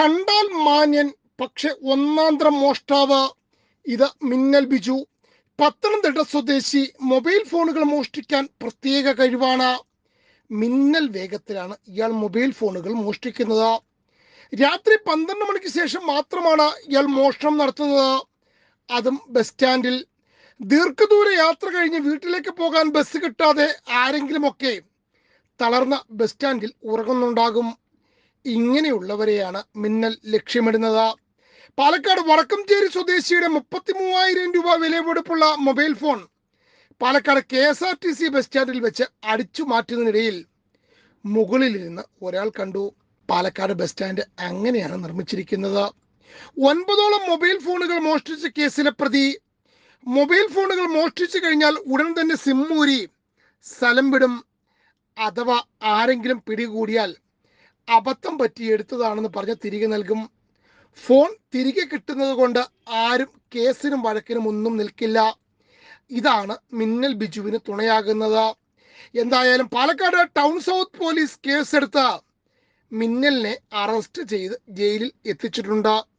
കണ്ടാൽ മാന്യൻ പക്ഷെ ഒന്നാന്തരം മോഷ്ടാവ്. ഇത് മിന്നൽ ബിജു. പത്തനംതിട്ട സ്വദേശി മൊബൈൽ ഫോണുകൾ മോഷ്ടിക്കാൻ പ്രത്യേക കഴിവാണ്. മിന്നൽ വേഗത്തിലാണ് ഇയാൾ മൊബൈൽ ഫോണുകൾ മോഷ്ടിക്കുന്നത്. രാത്രി പന്ത്രണ്ട് മണിക്ക് ശേഷം മാത്രമാണ് ഇയാൾ മോഷണം നടത്തുന്നത്. അതും ബസ് സ്റ്റാൻഡിൽ. ദീർഘദൂര യാത്ര കഴിഞ്ഞ് വീട്ടിലേക്ക് പോകാൻ ബസ് കിട്ടാതെ ആരെങ്കിലുമൊക്കെ തളർന്ന ബസ് സ്റ്റാൻഡിൽ ഉറങ്ങുന്നുണ്ടാകും. ഇങ്ങനെയുള്ളവരെയാണ് മിന്നൽ ലക്ഷ്യമിടുന്നത്. പാലക്കാട് വടക്കംചേരി സ്വദേശിയുടെ മുപ്പത്തി മൂവായിരം രൂപ വിലപിടിപ്പുള്ള mobile phone Palakkad K S R T C bus സ്റ്റാൻഡിൽ വെച്ച് അടിച്ചു മാറ്റുന്നതിനിടയിൽ മുകളിലിരുന്ന് ഒരാൾ കണ്ടു. പാലക്കാട് ബസ് സ്റ്റാൻഡ് അങ്ങനെയാണ് നിർമ്മിച്ചിരിക്കുന്നത്. ഒൻപതോളം മൊബൈൽ ഫോണുകൾ മോഷ്ടിച്ച കേസിലെ പ്രതി. മൊബൈൽ ഫോണുകൾ മോഷ്ടിച്ചു കഴിഞ്ഞാൽ ഉടൻ തന്നെ സിമ്മൂരി സ്ഥലം വിടും. അഥവാ ആരെങ്കിലും പിടികൂടിയാൽ അബദ്ധം പറ്റി എടുത്തതാണെന്ന് പറഞ്ഞ് തിരികെ നൽകും. ഫോൺ തിരികെ കിട്ടുന്നത് കൊണ്ട് ആരും കേസിനും വഴക്കിനും ഒന്നും നിൽക്കില്ല. ഇതാണ് മിന്നൽ ബിജുവിന് തുണയാകുന്നത്. എന്തായാലും പാലക്കാട് ടൗൺ സൗത്ത് പോലീസ് കേസെടുത്ത മിന്നലിനെ അറസ്റ്റ് ചെയ്ത് ജയിലിൽ എത്തിച്ചിട്ടുണ്ട്.